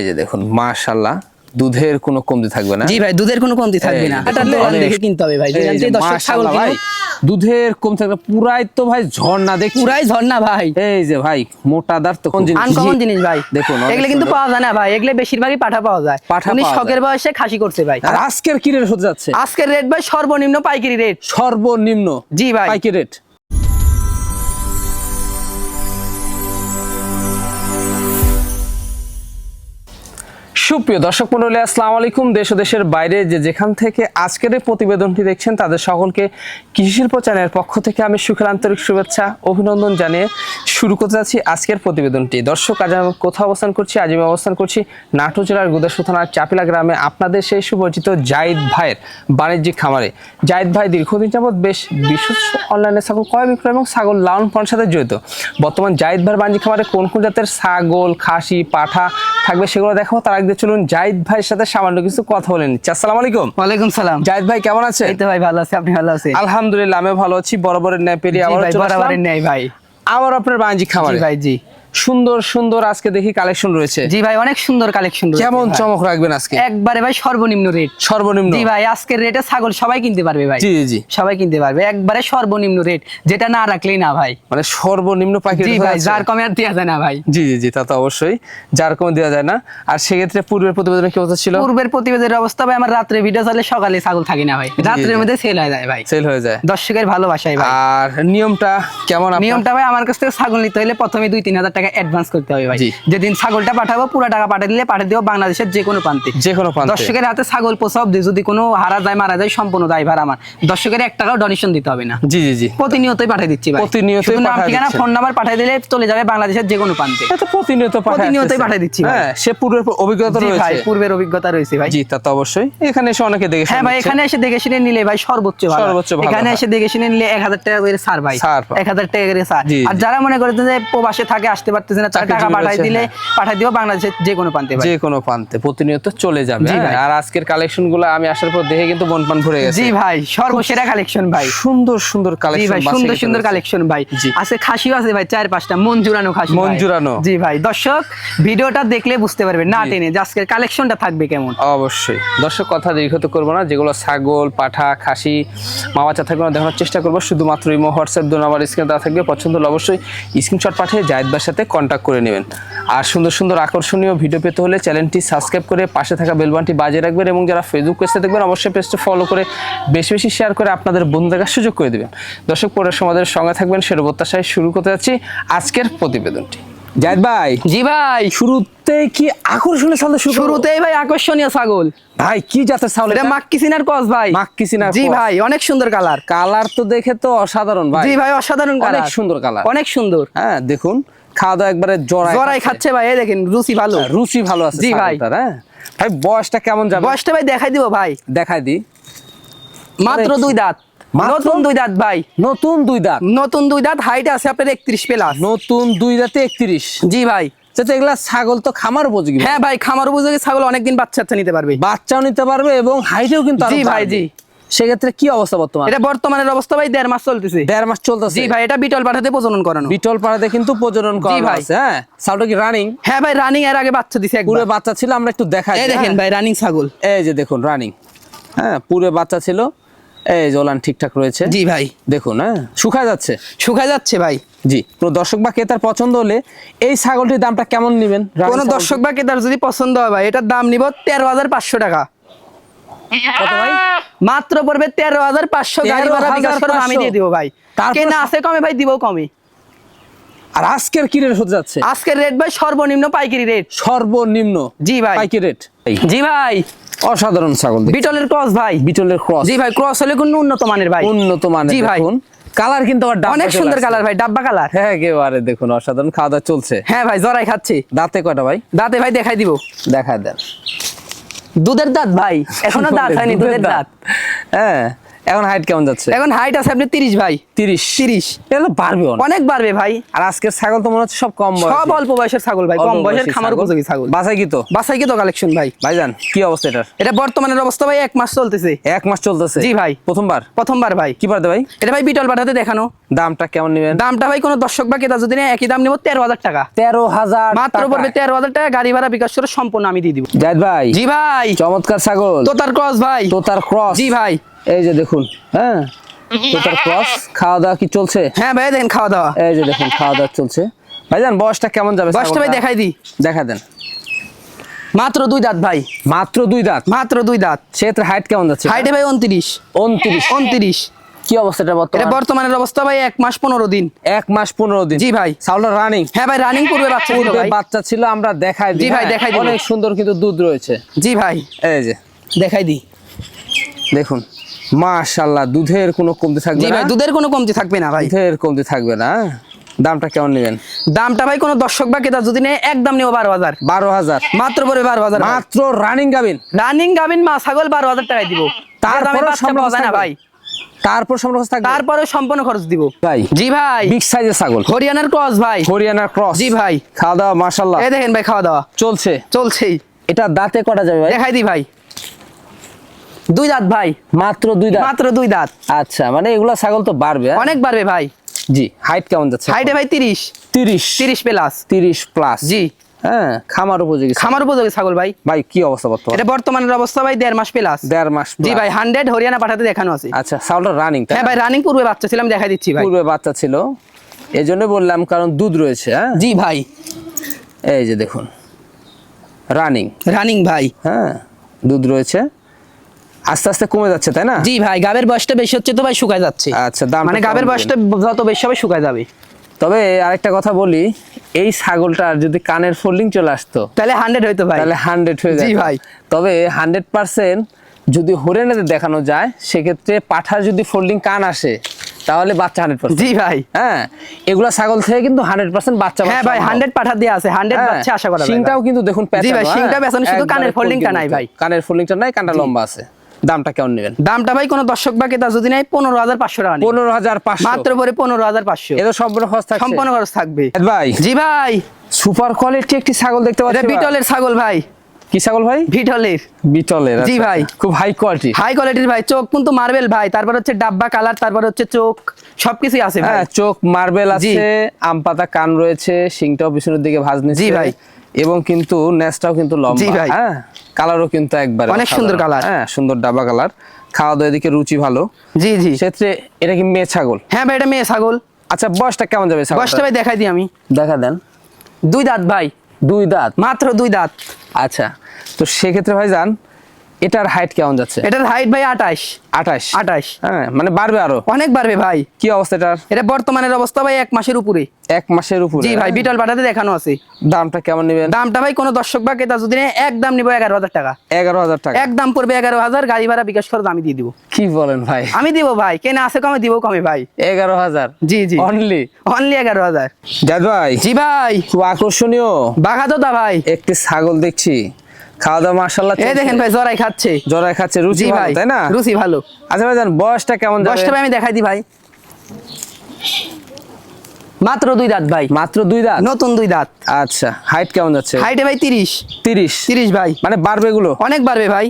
এই যে দেখুন মাশাল্লাহ দুধের কোনো কমতি থাকবে না। জি ভাই দুধের কোনো কমতি থাকবে না। এটা দোকান দেখে কিনতে হবে ভাই দর্শক ছাগল মাশাআল্লাহ ভাই দুধের কম থাকবে পুরাই তো ভাই ঝর্ণা দেখছি। পুরাই ঝর্ণা ভাই। এই যে ভাই মোটা দার তো কোন জিনিস? আনকমন জিনিস ভাই। দেখুন, এগুলো কিন্তু পাওয়া যায় না ভাই এগুলো বেশিরভাগই পাঠা পাওয়া যায়। পাঠা উনি শখের বয়সে খাসি করছে ভাই। আর আজকের কি রেট হতে যাচ্ছে? আজকের রেট ভাই সর্বনিম্ন পাইকারি রেট সর্বনিম্ন? জি ভাই। পাইকারি রেট সুপ্রিয় দর্শক মন্ডলী আসসালামু আলাইকুম। দেশ ও দেশের বাইরে যে যেখান থেকে আজকের এই প্রতিবেদনটি দেখছেন, তাদের সকলকে কৃষি শিল্প চ্যানেলের পক্ষ থেকে আমি সুখের আন্তরিক শুভেচ্ছা, অভিনন্দন জানিয়ে শুরু করতে যাচ্ছি আজকের প্রতিবেদনটি। দর্শক, আজ আমি কোথাও অবস্থান করছি? আজ আমি অবস্থান করছি নাটোর জেলার গুদাসু থানার চাপিলা গ্রামে আপনাদের সেই সুপরিচিত জাহিদ ভাইয়ের বাণিজ্যিক খামারে। জাহিদ ভাই দীর্ঘদিন যাবৎ বেশ বিশ্বস্ত অনলাইনে ছাগল ক্রয় বিক্রয় এবং ছাগল লালন পালনের সাথে জড়িত। বর্তমান জাহিদ ভাইয়ের বাণিজ্যিক খামারে কোন কোন জাতের ছাগল, খাসি, পাঠা থাকবে সেগুলো দেখাবো। তার আগে চলুন জাহিদ ভাইয়ের সাথে সামান্য কিছু কথা বলে নিচ্ছি। আসসালাম আলাইকুম। ওয়ালাইকুম সালাম। জাহিদ ভাই কেমন আছে এই তো ভাই ভালো আছি। আপনি ভালো আছেন? আলহামদুলিল্লাহ আমি ভালো আছি। বড় ন্যায় পেরিয়ে আবার বরাবরের নেই ভাই। আবার আপনার বাণিজ্যিক জি ভাই জি। সুন্দর সুন্দর আজকে দেখি কালেকশন রয়েছে। জি ভাই অনেক সুন্দর কালেকশন কেমন চমক রাখবেন আজকে? একবারে ভাই সর্বনিম্ন রেট সর্বনিম্ন। জি ভাই আজকের রেটে ছাগল সবাই কিনতে পারবে ভাই। জি জি সবাই কিনতে পারবে একবারে সর্বনিম্ন রেট যেটা না রাখলেই না ভাই। মানে সর্বনিম্ন পাখি জি ভাই যার কমে আর দেওয়া যায় না ভাই। জি জি জি তা তো অবশ্যই। যার কোনো দেওয়া যায় না। আর সেক্ষেত্রে পূর্বের প্রতিবেদনে কি অবস্থা ছিল? পূর্বের প্রতিবেদনের অবস্থা ভাই আমার রাত্রে ভিডিও চলে সকালে ছাগল থাকে না ভাই। রাত্রের মধ্যে সেল হয়ে যায় ভাই। সেল হয়ে যায়। দর্শকের ভালোবাসায় ভাই। আর নিয়মটা কেমন? নিয়মটা ভাই আমার কাছ থেকে ছাগল নিতে হলে প্রথমে দুই তিন হাজার টাকা অ্যাডভান্স করতে হবে ভাই। যেদিন ছাগলটা পাঠাবো পুরো টাকা পাঠিয়ে দিলে পাঠিয়ে দিও বাংলাদেশের যে কোনো প্রান্তে। যে কোনো প্রান্তে। দর্শকের হাতে ছাগল পোষা অব্দি যদি কোনো হারা যায় মারা যায় সম্পূর্ণ দায়ভার আমার। দর্শকের এক টাকাও ডোনেশন দিতে হবে না। জি জি জি। প্রতিনিয়তই পাঠিয়ে দিচ্ছি ভাই। প্রতিনিয়তই শুধু নাম ঠিকানা ফোন নাম্বার পাঠিয়ে দিলে চলে যাবে বাংলাদেশের যে কোনো প্রান্তে। এটা তো প্রতিনিয়ত প্রতিনিয়তই। পাঠায় দিচ্ছি ভাই। হ্যাঁ সে পূর্বের অভিজ্ঞতা জি ভাই পূর্বের অভিজ্ঞতা রয়েছে ভাই। জি তা তো অবশ্যই। এখানে এসে অনেকে দেখে হ্যাঁ ভাই এখানে এসে দেখে শুনে নিলে ভাই সর্বোচ্চ ভালো। সর্বোচ্চ ভালো এখানে এসে দেখে শুনে নিলে এক হাজার টাকা করে ছাড় ভাই। ছাড় পায়। এক হাজার টাকা করে জি, আর যারা মনে করতেন যে প্রবাসে থাকে আসতে পারতেছে না টাকা পাঠাই দিলে হ্যাঁ। পাঠাই দিও বাংলাদেশের যে কোনো প্রান্তে যে কোনো প্রান্তে প্রতিনিয়ত চলে যাবে হ্যাঁ? আর আজকের কালেকশনগুলো আমি আসার পর দেখে কিন্তু মন পান ভরে গেছে। জি ভাই সর্বসেরা কালেকশন ভাই। সুন্দর সুন্দর কালেকশন ভাই সুন্দর সুন্দর কালেকশন ভাই। আছে খাসিও আছে ভাই চার পাঁচটা জুড়ানো খাসি। জুড়ানো। জি ভাই দর্শক ভিডিওটা দেখলে বুঝতে পারবে না টেনে যে আজকের কালেকশনটা থাকবে কেমন। অবশ্যই। দর্শক কথা দীর্ঘত করব না যেগুলো ছাগল পাঠা খাসি মামাচা থাকবে না দেখানোর চেষ্টা করব। শুধুমাত্র ইমো হোয়াটসঅ্যাপ দু নাম্বার স্ক্রিনে দেওয়া থাকবে। পছন্দ হলে অবশ্যই স্ক্রিনশট পাঠিয়ে জায়দ ভাইয়ের সাথে কন্ট্যাক্ট করে নেবেন। আর সুন্দর সুন্দর আকর্ষণীয় ভিডিও পেতে হলে চ্যানেলটি সাবস্ক্রাইব করে পাশে থাকা বেলবানটি বাজিয়ে রাখবেন এবং যারা ফেসবুক পেজে দেখবেন অবশ্যই পেজটা ফলো করে বেশি বেশি শেয়ার করে আপনাদের বন্ধু দেখার সুযোগ করে দেবেন। দর্শক পরের সমাজের সঙ্গে থাকবেন সেটা প্রত্যাশায় শুরু করতে যাচ্ছি আজকের প্রতিবেদনটি। জায়দ ভাই জি ভাই। শুরুতে কি আকর্ষণীয় শুরু শুরুতেই ভাই আকর্ষণীয় ছাগল। ভাই কি জাতের ছাগল এটা এটা? মাক্কি সিনার কস ভাই। মাক্কি সিনার জি ভাই অনেক সুন্দর কালার কালার তো দেখে তো অসাধারণ ভাই। জি ভাই অসাধারণ অনেক সুন্দর কালার অনেক সুন্দর। হ্যাঁ দেখুন। খাওয়া দাওয়া একবারে জড়াই জরাই খাচ্ছে। ভাই এই দেখেন রুচি ভালো। হ্যাঁ, রুচি ভালো আছে জি ভাই। হ্যাঁ? ভাই বয়সটা কেমন যাবে? বয়সটা ভাই দেখাই দিব ভাই। দেখাই দি। মাত্র দুই দাঁত। নতুন দুই দাঁত ভাই। নতুন দুই দাঁত? নতুন দুই দাঁত হাইট আছে আপনার একত্রিশ প্লাস। নতুন দুই দাঁতে একত্রিশ? জি ভাই। আচ্ছা এগুলা ছাগল তো খামার উপযোগী হ্যাঁ ভাই খামার উপযোগী ছাগল অনেকদিন বাচ্চা নিতে পারবে। বাচ্চাও নিতে পারবে এবং হাইটেও কিন্তু জি ভাই, জি। সেক্ষেত্রে কি অবস্থা বর্তমান? এটা বর্তমানের অবস্থা ভাই দেড় মাস চলতেছে। দেড় মাস চলতেছে? জি ভাই এটা বিটল পাঠাতে প্রজনন করানো। বিটল পাড়াতে কিন্তু প্রজনন করা জি ভাই। আছে হ্যাঁ? ছাগলটা কি রানিং হ্যাঁ ভাই রানিং এর আগে বাচ্চা দিছে একবার। পুরো বাচ্চা ছিল আমরা একটু দেখাই এই দেখেন ভাই রানিং ছাগল। এই যে দেখুন রানিং হ্যাঁ পুরো বাচ্চা ছিল। এই জলান ঠিকঠাক রয়েছে। জি ভাই। দেখুন হ্যাঁ? শুকা যাচ্ছে? শুকায় যাচ্ছে ভাই। জি কোনো দর্শক বা ক্রেতার পছন্দ হলে এই ছাগলটির দামটা কেমন নেবেন? কোন দর্শক বা ক্রেতার যদি পছন্দ হয় ভাই এটার দাম নিব তেরো হাজার পাঁচশো টাকা। কত ভাই? মাত্র পড়বে তেরো হাজার পাঁচশো গাড়ি ভাড়া বিকাশ করে আমি দিয়ে দিব ভাই। কেনা আছে কমে ভাই দিব কমে। আর আজকের কি রেট হতে যাচ্ছে? আজকের রেট ভাই সর্বনিম্ন পাইকারি রেট সর্বনিম্ন? জি ভাই। পাইকি রেট জি ভাই। অসাধারণ ছাগল বিটলের ক্রস ভাই। বিটলের ক্রস জি ভাই ক্রস হলে কিন্তু উন্নত মানের ভাই। উন্নত মানের জি ভাই। কালার কিন্তু অনেক সুন্দর কালার ভাই ডাব্বা কালার হ্যাঁ একেবারে দেখুন অসাধারণ খাওয়া দাওয়া চলছে। হ্যাঁ ভাই জরাই খাচ্ছি। দাঁতে কয়টা ভাই? দাঁতে ভাই দেখাই দিব। দেখা দেন। দুধের দাঁত ভাই? এখনও দাঁত হয়নি দুধের দাঁত। হ্যাঁ এখন হাইট কেমন যাচ্ছে? এখন হাইট আছে আপনি তিরিশ ভাই। তিরিশ। তিরিশ। এটা তো বাড়বে অনেক। বাড়বে ভাই। আর আজকের ছাগল তো মনে হচ্ছে সব কম সব অল্প বয়সের ছাগল ভাই কম বয়সের খামার উপযোগী ছাগল। কি তো? বাসাই কি তো কালেকশন ভাই? ভাইজান কি অবস্থা এটার? এটা বর্তমানের অবস্থা ভাই এক মাস চলতেছে। এক মাস চলতেছে? জি ভাই। প্রথমবার? প্রথমবার ভাই। কি পারতে ভাই? এটা ভাই বিটল পাঠাতে দেখানো। দামটা কেমন নেবেন? দামটা ভাই কোনো দর্শক বা ক্রেতা যদি একই দাম নেব তেরো হাজার টাকা। তেরো হাজার মাত্র পড়বে তেরো হাজার টাকা গাড়ি ভাড়া বিকাশ করে সম্পূর্ণ আমি দিয়ে দিব। জায়দ ভাই জি ভাই। চমৎকার ছাগল। তোতার ক্রস ভাই। তোতার ক্রস জি ভাই। এই যে দেখুন হ্যাঁ? তোতার ক্রস খাওয়া দাওয়া কি চলছে? হ্যাঁ ভাই দেখেন খাওয়া দাওয়া এই যে দেখুন খাওয়া দাওয়া চলছে। ভাইজান বয়সটা কেমন যাবে বয়সটা ভাই দেখাই দিই। দেখা দেন। মাত্র দুই দাঁত ভাই। মাত্র দুই দাঁত? মাত্র দুই দাঁত। সেক্ষেত্রে হাইট কেমন যাচ্ছে? হাইটে ভাই উনত্রিশ। উনত্রিশ। উনত্রিশ। কি অবস্থা এটা এটা বর্তমানের অবস্থা ভাই এক মাস পনেরো দিন। এক মাস পনেরো দিন। জি ভাই। ছাগলটা রানিং হ্যাঁ ভাই রানিং করবে বাচ্চা ছিল ভাই। বাচ্চা ছিল আমরা দেখাই দিই। জি ভাই? দেখাই দিব। অনেক সুন্দর কিন্তু দুধ রয়েছে। জি ভাই। এই যে। দেখাই দিই। দেখুন। মাশাল্লাহ দুধের কোনো কমতি থাকবে না? ভাই দুধের কোনো কমতি থাকবে না ভাই। দুধের কমতি থাকবে না হ্যাঁ? দামটা কেমন নেবেন? দামটা ভাই কোনো দর্শক বা ক্রেতা যদি নেয় একদম নেব বারো হাজার। বারো হাজার? মাত্র পড়বে বারো হাজার মাত্র রানিং গাবিন? রানিং গাবিন মা ছাগল বারো হাজার টাকায় দিব। তার দামে বাচ্চা পাওয়া যায় না ভাই। তারপর সম্পর্ক থাকবে? তারপরে সম্পূর্ণ খরচ দিব। ভাই জি ভাই। বিগ সাইজের ছাগল। হরিয়ানার ক্রস ভাই। হরিয়ানার ক্রস জি ভাই। খাওয়া দাওয়া মাশাল্লাহ এই দেখেন ভাই খাওয়া দাওয়া। চলছে। চলছেই। এটা দাঁতে কটা যাবে ভাই? দেখাই দি ভাই। দুই দাঁত ভাই? মাত্র দুই দাঁত? মাত্র দুই দাঁত। আচ্ছা মানে এগুলা ছাগল তো বাড়বে হ্যাঁ? অনেক বাড়বে ভাই। জি হাইট কেমন যাচ্ছে? হাইটে ভাই তিরিশ। তিরিশ। তিরিশ প্লাস তিরিশ প্লাস জি। হ্যাঁ খামার উপযোগী খামার উপযোগী ছাগল ভাই। ভাই কি অবস্থা বর্তমান? এটা বর্তমানের অবস্থা ভাই দেড় মাস প্লাস দেড় মাস জি ভাই হান্ড্রেড হরিয়ানা পাঠাতে দেখানো আছে। আচ্ছা ছাগলটা রানিং হ্যাঁ ভাই রানিং পূর্বে বাচ্চা ছিলাম দেখাই দিচ্ছি ভাই। পূর্বে বাচ্চা ছিল। এই জন্য বললাম কারণ দুধ রয়েছে হ্যাঁ? জি ভাই। এই যে দেখুন রানিং রানিং ভাই। হ্যাঁ দুধ রয়েছে। আস্তে আস্তে কমে যাচ্ছে তাই না? জি ভাই গাবের বয়সটা বেশি হচ্ছে তো ভাই শুকায় যাচ্ছে। আচ্ছা দাম মানে গাবের বয়সটা যত বেশি হবে শুকায় যাবে। তবে আরেকটা কথা বলি এই ছাগলটার যদি কানের ফোল্ডিং চলে আসতো তাহলে হান্ড্রেড হইতো ভাই। তাহলে হান্ড্রেড হয়ে যায় ভাই। তবে হান্ড্রেড পার্সেন্ট যদি দেখানো যায় সেক্ষেত্রে পাঠার যদি ফোল্ডিং কান আসে তাহলে বাচ্চা হান্ড্রেড পার্সেন্ট জি ভাই। হ্যাঁ এগুলা ছাগল থেকে কিন্তু হান্ড্রেড পার্সেন্ট বাচ্চা হ্যাঁ ভাই হান্ড্রেড পাঠা দিয়ে আছে হান্ড্রেড বাচ্চা আশা করা সিংটাও কিন্তু দেখুন জি ভাই, শিংটা হ্যাঁ? শুধু কানের একবারে folding টা নাই ভাই। কানের ফোল্ডিংটা নাই কানটা লম্বা আছে। দামটা কেমন নেবেন? দামটা ভাই কোনো দর্শক বা ক্রেতা যদি নেয় পনেরো হাজার পাঁচশো টাকা পনেরো হাজার পাঁচশো। মাত্র পরে পনেরো হাজার পাঁচশো। এটা সম্পূর্ণ খরচ থাকছে। সম্পূর্ণ খরচ থাকবে। ভাই। জি ভাই। সুপার কোয়ালিটি একটি ছাগল দেখতে পাচ্ছি। বিটলের ছাগল ভাই। কি ছাগল ভাই? বিটলের। বিটলের জি আচ্ছা, ভাই। আচ্ছা। খুব হাই কোয়ালিটি হাই কোয়ালিটির ভাই। চোখ কিন্তু মার্বেল ভাই। তারপর হচ্ছে ডাব্বা কালার তারপর হচ্ছে চোখ। সবকিছুই আছে ভাই। হ্যাঁ চোখ মার্বেল। আছে আম পাতা কান রয়েছে শিংটাও পিছনের দিকে ভাঁজ জি ভাই। এবং কিন্তু নেসটাও কিন্তু লম্বা। হ্যাঁ? কালারও কিন্তু একবার অনেক সুন্দর কালার। হ্যাঁ সুন্দর ডাবা কালার। খাওয়া দাওয়া এদিকে রুচি ভালো। জি জি। সেক্ষেত্রে এটা কি মেয়ে ছাগল? হ্যাঁ ভাই এটা মেয়ে ছাগল। আচ্ছা বয়সটা কেমন যাবে? বয়সটা ভাই দেখাই দিই আমি। দেখা দেন। দুই দাঁত ভাই। দুই দাঁত? মাত্র দুই দাঁত। আচ্ছা তো সেক্ষেত্রে ভাই যান এটার হাইট কেমন যাচ্ছে? এটার হাইট ভাই আঠাশ। আঠাশ? আঠাশ। হ্যাঁ মানে বাড়বে আরও। অনেক বাড়বে ভাই। কি অবস্থা এটার? এটা বর্তমানের অবস্থা ভাই এক মাসের উপরে। এক মাসের উপরে। জি ভাই বিটল পাঠাতে দেখানো আছে। দামটা কেমন নেবেন? দামটা ভাই কোনো দর্শক বা ক্রেতা যদি নেয় একদম নিবো এগারো হাজার টাকা। এগারো হাজার টাকা। একদম পড়বে এগারো হাজার গাড়ি ভাড়া বিকাশ খরচ আমি দিয়ে দিব। কি বলেন ভাই? আমি দিব ভাই কেনা আছে কমে দিব কমে ভাই। এগারো হাজার? জি জি। অনলি অনলি এগারো হাজার। জাদ ভাই জি ভাই। খুব আকর্ষণীয়। বাঘা দা ভাই। একটি ছাগল দেখছি। খাওয়া দাওয়া মার্শাল্লাহ এই দেখেন ভাই জরাই খাচ্ছে। জরাই খাচ্ছে রুচি ভালো, তাই না? রুচি ভালো। আচ্ছা ভাই জান বয়সটা কেমন যাবে? বয়সটা আমি দেখাই দিই ভাই। মাত্র দুই দাঁত ভাই। মাত্র দুই দাঁত? নতুন দুই দাঁত। আচ্ছা হাইট কেমন যাচ্ছে? হাইটে ভাই তিরিশ। তিরিশ? তিরিশ ভাই। মানে বাড়বে গুলো অনেক বাড়বে ভাই।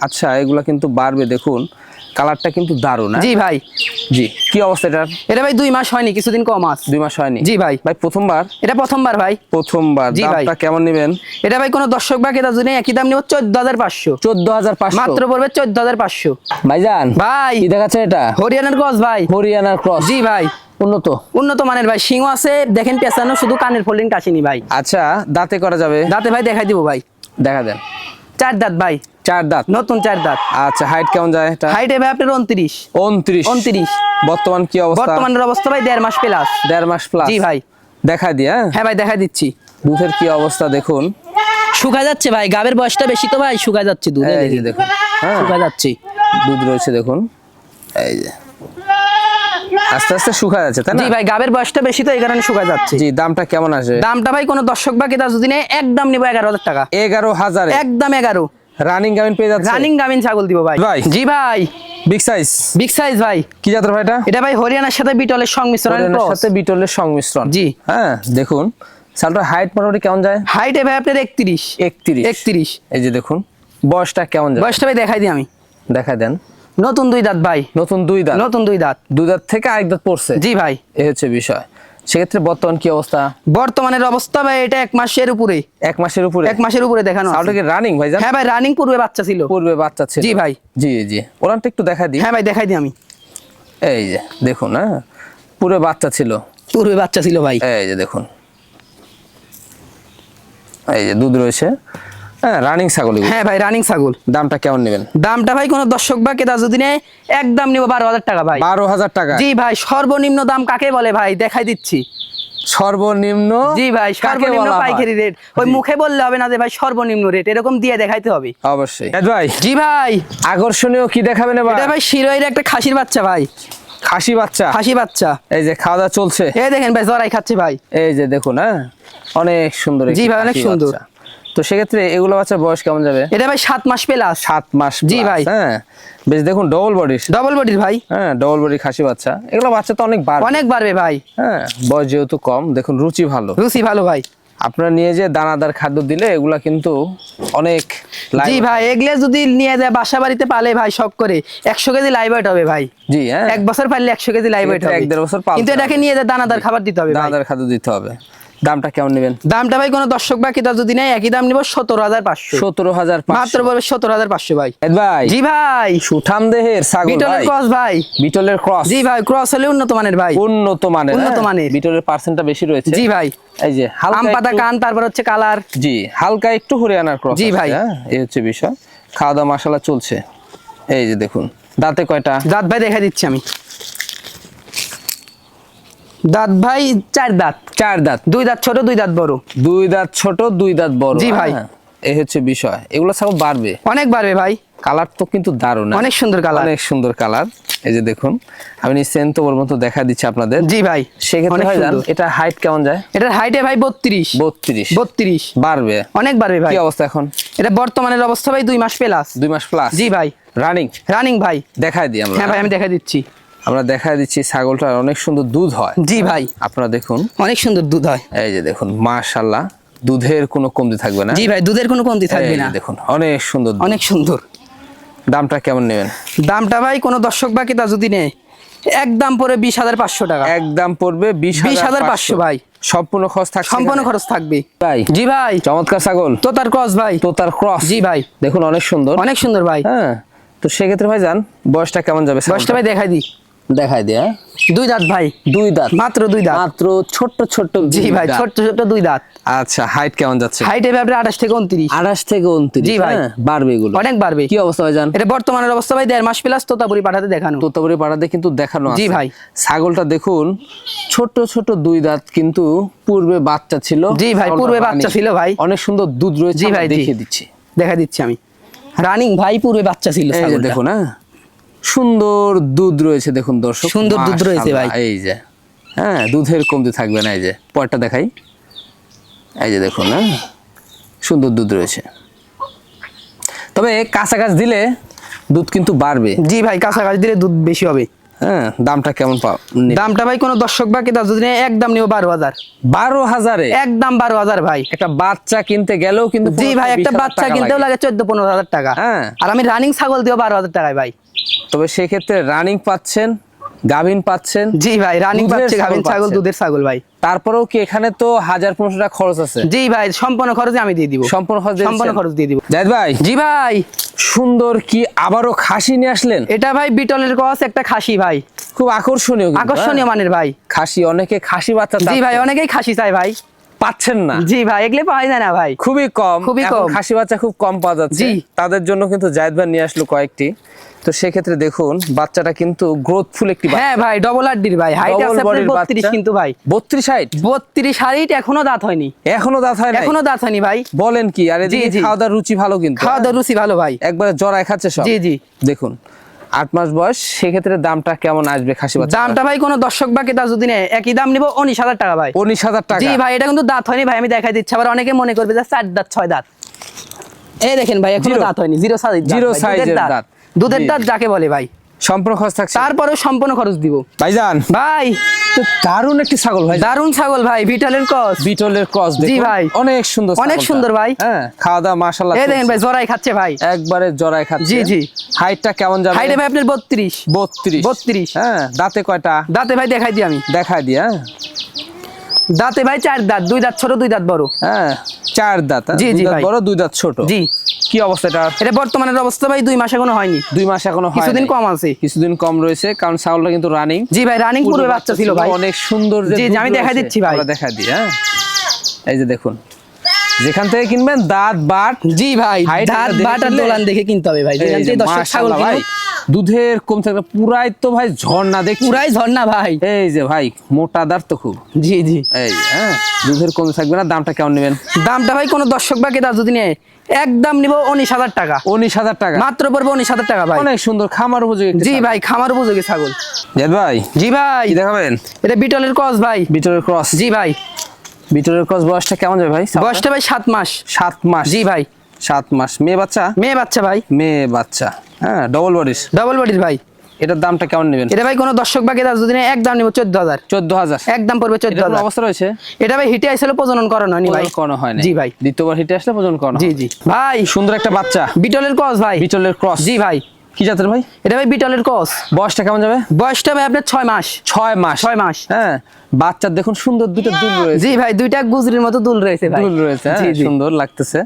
আচ্ছা এগুলা কিন্তু বাড়বে দেখুন। কালারটা কিন্তু দারুণ হ্যাঁ? জি ভাই। জি কি অবস্থা এটার? এটা ভাই দুই মাস হয়নি কিছুদিন কম মাস দুই মাস হয়নি? জি ভাই। ভাই প্রথমবার? এটা প্রথমবার ভাই। প্রথমবার জি ভাই। দামটা কেমন নেবেন? এটা ভাই কোনো দর্শক বা ক্রেতা যদি একই দাম নিব চোদ্দ হাজার পাঁচশো। চোদ্দ হাজার পাঁচশো? মাত্র পড়বে চোদ্দ হাজার পাঁচশো। ভাইজান ভাই। কি দেখাচ্ছে এটা? হরিয়ানার গজ ভাই। হরিয়ানার ক্রস। জি ভাই। উন্নত? উন্নত মানের ভাই। সিংহ আছে দেখেন পেছানো শুধু কানের ফোল্ডিং কাশিনি ভাই। আচ্ছা দাঁতে করা যাবে? দাঁতে ভাই দেখাই দিব ভাই। দেখা দেন। চার দাঁত ভাই। চার দাঁত? নতুন চার দাঁত। আচ্ছা হাইট কেমন যায় এটা? হাইটে ভাই আপনার উনত্রিশ। উনত্রিশ। উনত্রিশ। বর্তমান কি অবস্থা? বর্তমানের অবস্থা ভাই দেড় মাস প্লাস দেড় মাস প্লাস জি ভাই। দেখা দিয়ে হ্যাঁ? হ্যাঁ ভাই দেখা দিচ্ছি। দুধের কি অবস্থা দেখুন। শুকা যাচ্ছে ভাই গাবের বয়সটা বেশি তো ভাই শুকা যাচ্ছে দুধে দেখুন হ্যাঁ। শুকা যাচ্ছে। দুধ রয়েছে দেখুন। এই যে। আস্তে আস্তে শুকা যাচ্ছে তাই না? জি ভাই গাবের বয়সটা বেশি তো এই কারণে শুকা যাচ্ছে। জি দামটা কেমন আসে? দামটা ভাই কোনো দর্শক বা ক্রেতা যদি নেয় একদম নিবো এগারো হাজার টাকা। এগারো হাজার? একদম এগারো। রানিং গাভিন পেয়ে যাচ্ছে? রানিং গামিন ছাগল দিব ভাই। ভাই। জি ভাই। বিগ সাইজ বিগ সাইজ ভাই। কি জাতের ভাই এটা? এটা ভাই হরিয়ানার সাথে বিটলের সংমিশ্রণ হরিয়ানার সাথে বিটলের সংমিশ্রণ। জি। হ্যাঁ দেখুন সালটার হাইট মোটামুটি কেমন যায়? হাইটে ভাই আপনার একত্রিশ। একত্রিশ। একত্রিশ। এই যে দেখুন বয়সটা কেমন যায়? বয়সটা ভাই দেখাই দিই আমি। দেখা দেন। নতুন দুই দাঁত ভাই। নতুন দুই দাঁত? নতুন দুই দাঁত। দুই দাঁত থেকে আরেক দাঁত পড়ছে? জি ভাই। এ হচ্ছে বিষয়। সেক্ষেত্রে বর্তমান কি অবস্থা? বর্তমানের অবস্থা ভাই এটা এক মাসের উপরে। এক মাসের উপরে? এক মাসের উপরে দেখানো আছে। সালটা রানিং ভাই জান হ্যাঁ ভাই রানিং পূর্বে বাচ্চা ছিল। পূর্বে বাচ্চা ছিল। জি ভাই। জি জি। ওরানটা একটু দেখা দিই। হ্যাঁ ভাই দেখাই দিই আমি। এই যে দেখুন হ্যাঁ? পূর্বে বাচ্চা ছিল। পূর্বে বাচ্চা ছিল ভাই। এই যে দেখুন। এই যে দুধ রয়েছে। হ্যাঁ রানিং ছাগল হ্যাঁ ভাই রানিং ছাগল। দামটা কেমন নেবেন? দামটা ভাই কোনো দর্শক বা কেতা যদি নেয় একদম নিব বারো হাজার টাকা ভাই। বারো হাজার টাকা? জি ভাই সর্বনিম্ন দাম কাকে বলে ভাই? দেখাই দিচ্ছি। সর্বনিম্ন? জি ভাই সর্বনিম্ন পাইকারি রেট ওই মুখে বললে হবে না যে ভাই সর্বনিম্ন রেট এরকম দিয়ে দেখাইতে হবে। অবশ্যই। ভাই। জি ভাই। আকর্ষণীয় কি দেখাবেন এবার? এটা ভাই শিরোয়ের একটা খাসির বাচ্চা ভাই। খাসি বাচ্চা? খাসি বাচ্চা। এই যে খাওয়া দাওয়া চলছে? এই দেখেন ভাই জরাই খাচ্ছে ভাই। এই যে দেখুন হ্যাঁ? অনেক সুন্দর জি ভাই, অনেক সুন্দর। তো সেক্ষেত্রে এগুলো বাচ্চার বয়স কেমন যাবে? এটা ভাই সাত মাস প্লাস সাত মাস জি ভাই। হ্যাঁ। বেশ দেখুন ডবল বডির ডবল বডির ভাই। হ্যাঁ ডবল বডি খাসি বাচ্চা। এগুলো বাচ্চা তো অনেক বার অনেক বাড়বে ভাই। হ্যাঁ বয়স যেহেতু কম দেখুন রুচি ভালো। রুচি ভালো ভাই। আপনারা নিয়ে যে দানাদার খাদ্য দিলে এগুলা কিন্তু অনেক জি ভাই এগুলো যদি নিয়ে যায় বাসা বাড়িতে পালে ভাই শখ করে একশো কেজি লাইভ ওয়েট হবে ভাই। জি হ্যাঁ। এক বছর পারলে একশো কেজি লাইভ ওয়েট হবে। এক দেড় বছর কিন্তু এটাকে নিয়ে যায় দানাদার খাবার দিতে হবে দানাদার খাদ্য দিতে হবে। দামটা কেমন নেবেন? দামটা ভাই কোনো দর্শক বা কিতা যদি নেয় একই দাম নিব সতেরো হাজার পাঁচশো। সতেরো হাজার মাত্র পড়বে সতেরো হাজার পাঁচশো ভাই। ভাই জি ভাই। সুঠাম দেহের ছাগল বিটলের ক্রস ভাই। বিটলের ক্রস জি ভাই ক্রস হলে উন্নত মানের ভাই। উন্নত মানের উন্নত হ্যাঁ? মানের। বিটলের পার্সেন্টটা বেশি রয়েছে। জি ভাই। এই যে হালকা আম পাতা কান তারপর হচ্ছে কালার। জি হালকা একটু হরিয়ানার ক্রস জি ভাই। হ্যাঁ এই হচ্ছে বিষয়। খাওয়া দাওয়া মশলা চলছে। এই যে দেখুন দাঁতে কয়টা? দাঁত ভাই দেখা দিচ্ছি আমি। দাঁত ভাই চার দাঁত। চার দাঁত। দুই দাঁত ছোট দুই দাঁত বড়। দুই দাঁত ছোট দুই দাঁত বড়। জি ভাই। হ্যাঁ? এই হচ্ছে বিষয়। এগুলো সব বাড়বে। অনেক বাড়বে ভাই। কালার তো কিন্তু দারুণ হ্যাঁ? অনেক সুন্দর কালার। অনেক সুন্দর কালার। এই যে দেখুন আমি নিশ্চয়ই তো ওর মতো দেখা দিচ্ছি আপনাদের। জি ভাই সেক্ষেত্রে জান, এটা হাইট কেমন যায়? এটার হাইটে ভাই বত্রিশ। বত্রিশ। বত্রিশ। বাড়বে। অনেক বাড়বে ভাই। কি অবস্থা এখন? এটা বর্তমানের অবস্থা ভাই দুই মাস প্লাস দুই মাস প্লাস জি ভাই। রানিং রানিং ভাই। দেখাই দিই আমরা। হ্যাঁ ভাই আমি দেখা দিচ্ছি। আমরা দেখাই দিচ্ছি ছাগলটার অনেক সুন্দর দুধ হয়। জি ভাই। আপনারা দেখুন। অনেক সুন্দর দুধ হয়। এই যে দেখুন মাশাল্লাহ দুধের কোনো কমতি থাকবে না। জি ভাই দুধের কোনো কমতি থাকবে না। দেখুন অনেক সুন্দর অনেক সুন্দর। দামটা কেমন নেবেন? দামটা ভাই কোনো দর্শক বাকি তা যদি নেয় একদম পরে বিশ হাজার পাঁচশো টাকা। একদম পড়বে বিশ 20,500 ভাই। সম্পূর্ণ খরচ থাকছে সম্পূর্ণ খরচ থাকবে। ভাই জি ভাই। চমৎকার ছাগল। তো তার ক্রস ভাই। তো তার ক্রস। জি ভাই। দেখুন অনেক সুন্দর। অনেক সুন্দর ভাই। হ্যাঁ তো সেক্ষেত্রে ভাই যান বয়সটা কেমন যাবে দশটা ভাই দেখাই দিই। দেখাই দিয়ে হ্যাঁ? দুই দাঁত ভাই। দুই দাঁত। মাত্র দুই দাঁত। মাত্র ছোট্ট ছোট্ট জি ভাই ছোট্ট ছোট্ট দুই দাঁত। আচ্ছা হাইট কেমন যাচ্ছে? হাইট হবে আপনার থেকে উনত্রিশ। আঠাশ থেকে উনত্রিশ জি ভাই। হ্যাঁ, বাড়বে এগুলো। অনেক বাড়বে। কি অবস্থা ভাই জান এটা বর্তমানের অবস্থা ভাই দেড় মাস প্লাস তোতাপুরি পাঠাতে দেখানো। তোতাপুরি পাড়াতে কিন্তু দেখানো জি ভাই। ছাগলটা দেখুন ছোট ছোট দুই দাঁত কিন্তু পূর্বে বাচ্চা ছিল। জি ভাই, পূর্বে বাচ্চা ছিল ভাই। অনেক সুন্দর দুধ রয়েছে জি ভাই, দেখিয়ে দিচ্ছি। দেখা দিচ্ছি আমি। রানিং ভাই পূর্বে বাচ্চা ছিল দেখো। দেখুন হ্যাঁ? সুন্দর দুধ রয়েছে দেখুন দর্শক। সুন্দর দুধ রয়েছে ভাই। এই যে। হ্যাঁ দুধের কমতি থাকবে না এই যে। পরটা দেখাই। এই যে দেখুন হ্যাঁ। সুন্দর দুধ রয়েছে। তবে কাছাকাছি দিলে দুধ কিন্তু বাড়বে। জি ভাই কাছাকাছি দিলে দুধ বেশি হবে। হ্যাঁ দামটা কেমন পাও দামটা ভাই কোনো দর্শক বাকি তা যদি নেয় একদম নিব বারো হাজার। বারো হাজারে? একদম বারো হাজার ভাই। একটা বাচ্চা কিনতে গেলেও কিন্তু জি ভাই একটা বাচ্চা কিনতেও লাগে। লাগে চোদ্দ পনেরো হাজার টাকা। হ্যাঁ। আর আমি রানিং ছাগল দিও বারো হাজার টাকায় ভাই। তবে সেক্ষেত্রে রানিং পাচ্ছেন গাভিন পাচ্ছেন। জি ভাই রানিং পাচ্ছে গাভিন ছাগল দুধের ছাগল ভাই। তারপরেও কি এখানে তো হাজার পনেরোশো টাকা খরচ আছে? জি ভাই সম্পূর্ণ খরচে আমি দিয়ে দিব। সম্পূর্ণ খরচ সম্পূর্ণ খরচ দিয়ে দিব। জাহিদ ভাই জি ভাই। সুন্দর কি আবারও খাসি নিয়ে আসলেন? এটা ভাই বিটলের কস একটা খাসি ভাই। খুব আকর্ষণীয় আকর্ষণীয় হ্যাঁ? মানের ভাই। খাসি অনেকে খাসি বাচ্চা জি ভাই অনেকেই খাসি চাই ভাই। পাচ্ছেন না। জি ভাই এগুলো পাওয়া যায় না ভাই। খুবই কম। খুবই কম। খাসি বাচ্চা খুব কম পাওয়া যাচ্ছে। জি। তাদের জন্য কিন্তু জায়েদ ভাই নিয়ে আসলো কয়েকটি। তো সেক্ষেত্রে দেখুন বাচ্চাটা কিন্তু গ্রোথফুল একটি হ্যাঁ ভাই ডবল আড্ডির ভাই। হাইট আছে বত্রিশ কিন্তু ভাই। বত্রিশ হাইট বত্রিশ হাইট এখনও দাঁত হয়নি। এখনও দাঁত হয়নি এখনও দাঁত হয়নি ভাই। বলেন কি আরে জি, জি। খাওয়া দাওয়ার রুচি ভালো কিন্তু খাওয়া দাওয়া রুচি ভালো ভাই। একবারে জড়ায় খাচ্ছে সব। জি জি। দেখুন আট মাস বয়স সেক্ষেত্রে দামটা কেমন আসবে খাসি বাচ্চা দামটা ভাই কোনো দর্শক বা কেতা যদি নেয় একই দাম নিব উনিশ হাজার টাকা ভাই। উনিশ হাজার টাকা। জি ভাই এটা কিন্তু দাঁত হয়নি ভাই আমি দেখাই দিচ্ছি। আবার অনেকে মনে করবে যে চার দাঁত ছয় দাঁত। এই দেখেন ভাই এখনও দাঁত হয়নি। জিরো সাইজ size এর দাঁত। দুধের দাঁত যাকে বলে ভাই। সম্পূর্ণ খরচ থাকছে। তারপরেও সম্পূর্ণ খরচ দিব। ভাইজান। ভাই। তো দারুণ একটি ছাগল ভাই। দারুণ ছাগল ভাই ভিটালের কস। বিটলের ক্রস জি ভাই। অনেক সুন্দর অনেক সুন্দর ভাই। হ্যাঁ খাওয়া দাওয়া মাশাআল্লাহ এই দেখেন ভাই জরাই খাচ্ছে ভাই। একবারে জড়াই খাচ্ছে। জি, জি। হাইটটা কেমন যাবে? হাইটে ভাই আপনার বত্রিশ। 32 বত্রিশ। হ্যাঁ দাঁতে কয়টা? দাঁতে ভাই দেখাই দিই আমি। দেখাই দি হ্যাঁ। দাঁতে ভাই চার দাঁত দুই দাঁত ছোট দুই দাঁত বড়। হ্যাঁ চার দাঁত হ্যাঁ? জি, জি দাঁত বড় দুই দাঁত ছোট। জি। কি অবস্থা এটা? এটা বর্তমানের অবস্থা ভাই দুই মাস এখনও হয়নি। দুই মাস এখনও হয় কিছুদিন কম আছে। কিছুদিন কম রয়েছে কারণ ছাগলটা কিন্তু রানিং জি ভাই রানিং পূর্বে বাচ্চা ছিল ভাই। অনেক সুন্দর যে জি, আমি দেখাই রয়েছে, দিচ্ছি ভাই। আমরা দেখাই দিই হ্যাঁ? এই যে দেখুন যেখান থেকে কিনবেন দাঁত বাট জি ভাই দাঁত বাট আর দোলান দেখে কিনতে হবে ভাই। যেখান থেকে দর্শক ছাগল ভাই কিনুক, দুধের কম থাকলে পুরাই তো ভাই ঝর্ণা দেখছি। পুরাই ঝর্ণা ভাই। এই যে ভাই মোটা দাঁত তো খুব। জি জি। এই হ্যাঁ দুধের কম থাকবে না দামটা কেমন নেবেন? দামটা ভাই কোনো দর্শক বা ক্রেতা যদি নেয় একদম নিব উনিশ হাজার টাকা। উনিশ হাজার টাকা। মাত্র পড়বে উনিশ হাজার টাকা ভাই। অনেক সুন্দর খামার উপযোগী জি ভাই খামার উপযোগী ছাগল। জেদ ভাই জি ভাই। দেখাবেন? এটা বিটলের ক্রস ভাই। বিটলের ক্রস। জি ভাই। বিটলের ক্রস বয়সটা কেমন যাবে ভাই? বয়সটা ভাই সাত মাস। সাত মাস। জি ভাই। সাত মাস। মেয়ে বাচ্চা? মেয়ে বাচ্চা ভাই। মেয়ে বাচ্চা। হ্যাঁ ডবল বডিস ডবল বডির ভাই। এটার দামটা কেমন নেবেন? এটা ভাই কোনো দর্শক বা যদি একদম নিব চোদ্দ হাজার। চোদ্দ হাজার। একদম পড়বে চোদ্দ হাজার। অবস্থা রয়েছে? এটা ভাই হিটে আইসলে প্রজনন করানো হয়নি ভাই। হয় না জি ভাই। দ্বিতীয়বার হিটে আসলে প্রজনন করানো জি জি। ভাই সুন্দর একটা বাচ্চা। বিটলের কস ভাই। বিটলের ক্রস জি ভাই। কি জাতের ভাই? এটা ভাই বিটলের কস বয়সটা কেমন যাবে? বয়সটা ভাই আপনার ছয় মাস। ছয় মাস। ছয় মাস। হ্যাঁ বাচ্চার দেখুন সুন্দর দুটো দুল রয়েছে। জি ভাই দুইটা গুজরির মতো দুল রয়েছে দুল রয়েছে হ্যাঁ, সুন্দর লাগতেছে।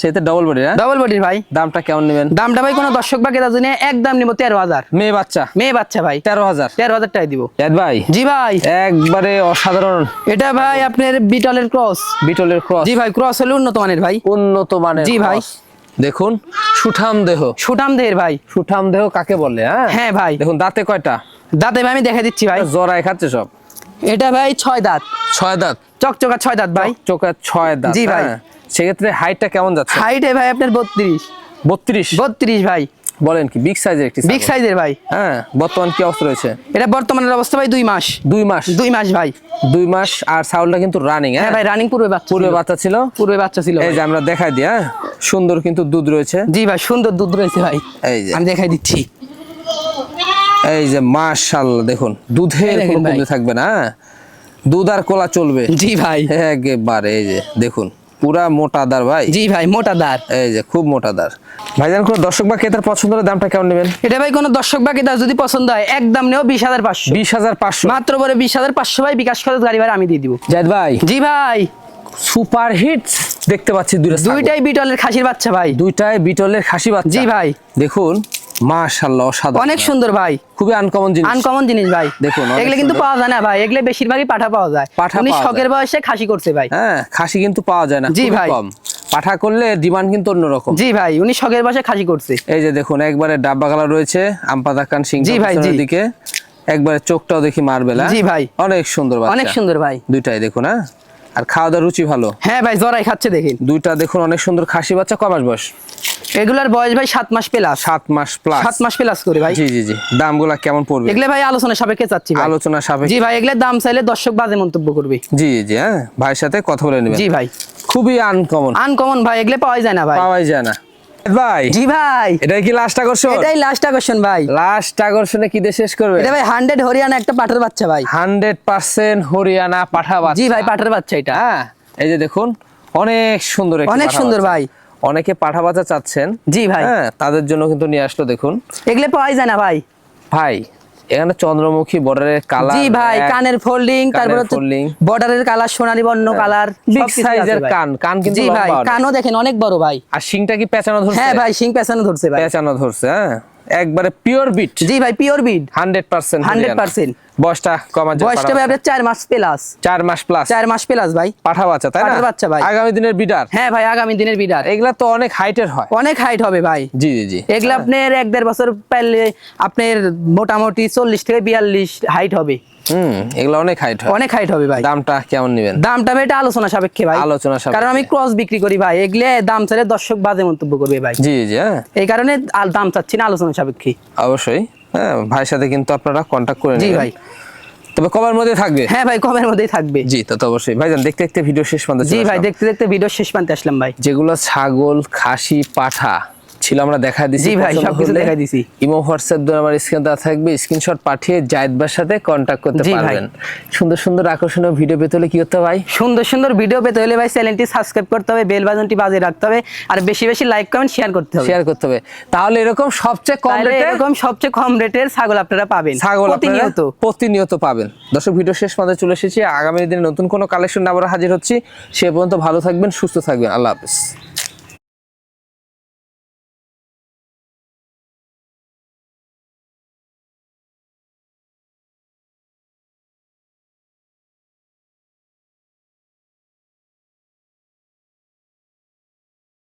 সেটা ডবল বডি হ্যাঁ? ডবল বডির ভাই। দামটা কেমন নেবেন? দামটা ভাই কোনো দর্শক বা ক্রেতা যদি নেয় একদম নিব তেরো হাজার। মেয়ে বাচ্চা। মেয়ে বাচ্চা ভাই। তেরো হাজার। তেরো হাজার টাকা দিব। জাদ ভাই। জি ভাই। একবারে অসাধারণ। এটা ভাই আপনার বিটলের ক্রস বিটলের ক্রস জি ভাই ক্রস হলে উন্নত মানের ভাই। উন্নত মানের জি ভাই। দেখুন সুঠাম দেহ। সুঠাম দেহের ভাই। সুঠাম দেহ কাকে বলে হ্যাঁ? হ্যাঁ ভাই। দেখুন দাঁতে কয়টা? দাঁতে ভাই আমি দেখা দিচ্ছি ভাই। জরায় খাচ্ছে সব। এটা ভাই ছয় দাঁত। ছয় দাঁত। চকচকা ছয় দাঁত ভাই। চোখে ছয় দাঁত জি ভাই। সেক্ষেত্রে হাইটটা কেমন যাচ্ছে? হাইটে ভাই আপনার বত্রিশ। বত্রিশ? বত্রিশ ভাই। বলেন কি বিগ সাইজের একটি বিগ। সাইজের ভাই। হ্যাঁ বর্তমান কি অবস্থা রয়েছে? এটা বর্তমানের অবস্থা ভাই দুই মাস। দুই মাস? দুই মাস ভাই। দুই মাস আর ছাগলটা কিন্তু রানিং হ্যাঁ হ্যাঁ? ভাই রানিং পূর্বে বাচ্চা পূর্বে বাচ্চা ছিল? পূর্বে বাচ্চা ছিল এই যে আমরা দেখাই দিই হ্যাঁ? সুন্দর কিন্তু দুধ রয়েছে। জি ভাই সুন্দর দুধ রয়েছে ভাই। এই যে। আমি দেখাই দিচ্ছি। এই যে মাশাআল্লাহ দেখুন। দুধের দেখেন কোনো কমতি থাকবে না হ্যাঁ? দুধ আর কোলা চলবে। জি ভাই। একেবারে এই যে দেখুন। পুরা মোটাদার ভাই। জি ভাই মোটা দাঁত এই যে খুব মোটাদার ভাইজান কোনো দর্শক বা ক্রেতার পছন্দ হলে দামটা কেমন নেবেন? এটা ভাই কোনো দর্শক বা ক্রেতা যদি পছন্দ হয় একদম নেও বিশ হাজার পাঁচশো। বিশ হাজার পাঁচশো। মাত্র পরে বিশ হাজার পাঁচশো ভাই বিকাশ খরচ গাড়ি ভাড়া আমি দিয়ে দিব। জায়দ ভাই। জি ভাই। সুপার হিট দেখতে পাচ্ছি দুইটা দুইটাই বিটলের খাসির বাচ্চা ভাই। দুইটাই বিটলের খাসি বাচ্চা। জি ভাই। দেখুন মাশাআল্লাহ অসাধারণ। অনেক সুন্দর ভাই। খুবই আনকমন জিনিস। আনকমন জিনিস ভাই। দেখুন, এগুলো কিন্তু পাওয়া যায় না ভাই এগুলো বেশিরভাগই পাঠা পাওয়া যায়। পাঠা উনি শখের বয়সে খাসি করছে ভাই। হ্যাঁ খাসি কিন্তু পাওয়া যায় না জি ভাই। কম। পাঠা করলে ডিমান্ড কিন্তু অন্যরকম। জি ভাই উনি শখের বয়সে খাসি করছে। এই যে দেখুন একবারে ডাব্বা কালার রয়েছে আমপাতা কান সিং জি ভাই। দিকে। একবারে চোখটাও দেখি মারবেল হ্যাঁ? জি ভাই। অনেক সুন্দর অনেক সুন্দর ভাই। দুইটাই দেখুন হ্যাঁ? আর খাওয়া দাওয়ার রুচি ভালো? হ্যাঁ ভাই জরাই খাচ্ছে দেখেন। দুইটা দেখুন অনেক সুন্দর খাসি বাচ্চা কমাস বয়স? এগুলার বয়স ভাই সাত মাস প্লাস সাত মাস প্লাস সাত মাস প্লাস করে ভাই। জি জি জি। দামগুলা কেমন পড়বে? এগুলা ভাই আলোচনা সাপেক্ষে চাচ্ছি আলোচনা সাপেক্ষে। জি ভাই এগুলোর দাম চাইলে দর্শক বাজে মন্তব্য করবে। জি জি হ্যাঁ। ভাইয়ের সাথে কথা বলে নেবেন। জি ভাই। খুবই আনকমন আনকমন ভাই এগুলো পাওয়া যায় না ভাই। পাওয়া যায় না। ভাই। জি ভাই। এটা কি লাস্ট আকর্ষণ? এটাই লাস্ট আকর্ষণ ভাই। লাস্ট আকর্ষণে কি দিয়ে শেষ করবে? এটা ভাই হান্ড্রেড হরিয়ানা একটা পাঠার বাচ্চা ভাই। হান্ড্রেড পার্সেন্ট হরিয়ানা পাঠা বাচ্চা। জি ভাই পাঠার বাচ্চা এটা। হ্যাঁ এই যে দেখুন অনেক সুন্দর অনেক সুন্দর ভাই। অনেকে পাঠা বাচ্চা চাচ্ছেন। জি ভাই। হ্যাঁ তাদের জন্য কিন্তু নিয়ে আসলো দেখুন। এগুলো পাওয়া যায় না ভাই। ভাই এখানে চন্দ্রমুখী বর্ডারের কালার জি ভাই কানের ফোল্ডিং তারপর বর্ডারের কালার সোনালী বর্ণ কালার বিগ সাইজের কান কান কিন্তু জি ভাই কানও দেখেন অনেক বড় ভাই। আর শিংটা কি পেঁচানো ধরছে? হ্যাঁ ভাই সিং পেছানো ধরছে ভাই। পেঁচানো ধরছে হ্যাঁ। একবারে পিওর বিট জি ভাই পিওর বিট হান্ড্রেড পার্সেন্ট 100% বয়সটা কমা বয়সটা ভাই আপনার চার মাস প্লাস চার মাস প্লাস চার মাস প্লাস ভাই। পাঠা বাচ্চা তাই না? বাচ্চা ভাই। আগামী দিনের বিডার হ্যাঁ ভাই আগামী দিনের বিডার এগুলা তো অনেক হাইটের হয়। অনেক হাইট হবে ভাই। জি জি জি। এগুলো আপনার এক দেড় বছর পাইলে আপনার মোটামুটি চল্লিশ থেকে বিয়াল্লিশ হাইট হবে। হুম এগুলা অনেক হাইট হয়। অনেক হাইট হবে ভাই। দামটা কেমন নেবেন? দামটা এটা আলোচনা সাপেক্ষে ভাই। আলোচনা সাপেক্ষে। কারণ আমি ক্রস বিক্রি করি ভাই। এগুলো দাম চাইলে দর্শক বাজে মন্তব্য করবে ভাই। জি জি হ্যাঁ। এই কারণে দাম চাচ্ছি না আলোচনা সাপেক্ষে। অবশ্যই। হ্যাঁ ভাইয়ের সাথে কিন্তু আপনারা কন্ট্যাক্ট করে নেবেন। ভাই। তবে কবার মধ্যে থাকবে? হ্যাঁ ভাই কমের মধ্যেই থাকবে। জি তা তো অবশ্যই। ভাইজান দেখতে দেখতে ভিডিও শেষ পর্যন্ত জি ভাই দেখতে দেখতে ভিডিও শেষ প্রান্তে আসলাম ভাই। যেগুলো ছাগল খাসি পাঠা ছিল আমরা দেখা দিছি জি ভাই, সবকিছু দেখাই দিছি। ইমো হোয়াটসঅ্যাপ দ্বারা আমার স্ক্রিন দেওয়া থাকবে স্ক্রিনশট পাঠিয়ে জায়েদ ভাইয়ের সাথে কন্ট্যাক্ট করতে পারবেন। সুন্দর সুন্দর আকর্ষণীয় ভিডিও পেতে হলে কি করতে ভাই? সুন্দর সুন্দর ভিডিও পেতে হলে ভাই চ্যানেলটি সাবস্ক্রাইব করতে হবে বেল বাটনটি বাজিয়ে রাখতে হবে আর বেশি বেশি লাইক কমেন্ট শেয়ার করতে হবে। শেয়ার করতে হবে। তাহলে এরকম সবচেয়ে কম রেটে এরকম সবচেয়ে কম রেটের ছাগল আপনারা পাবেন। ছাগল প্রতিনিয়ত। প্রতিনিয়ত পাবেন। দর্শক ভিডিও শেষ পর্যন্ত চলে এসেছি। আগামী দিনে নতুন কোনো কালেকশন আবার হাজির হচ্ছি। সে পর্যন্ত ভালো থাকবেন সুস্থ থাকবেন। আল্লাহ হাফিজ।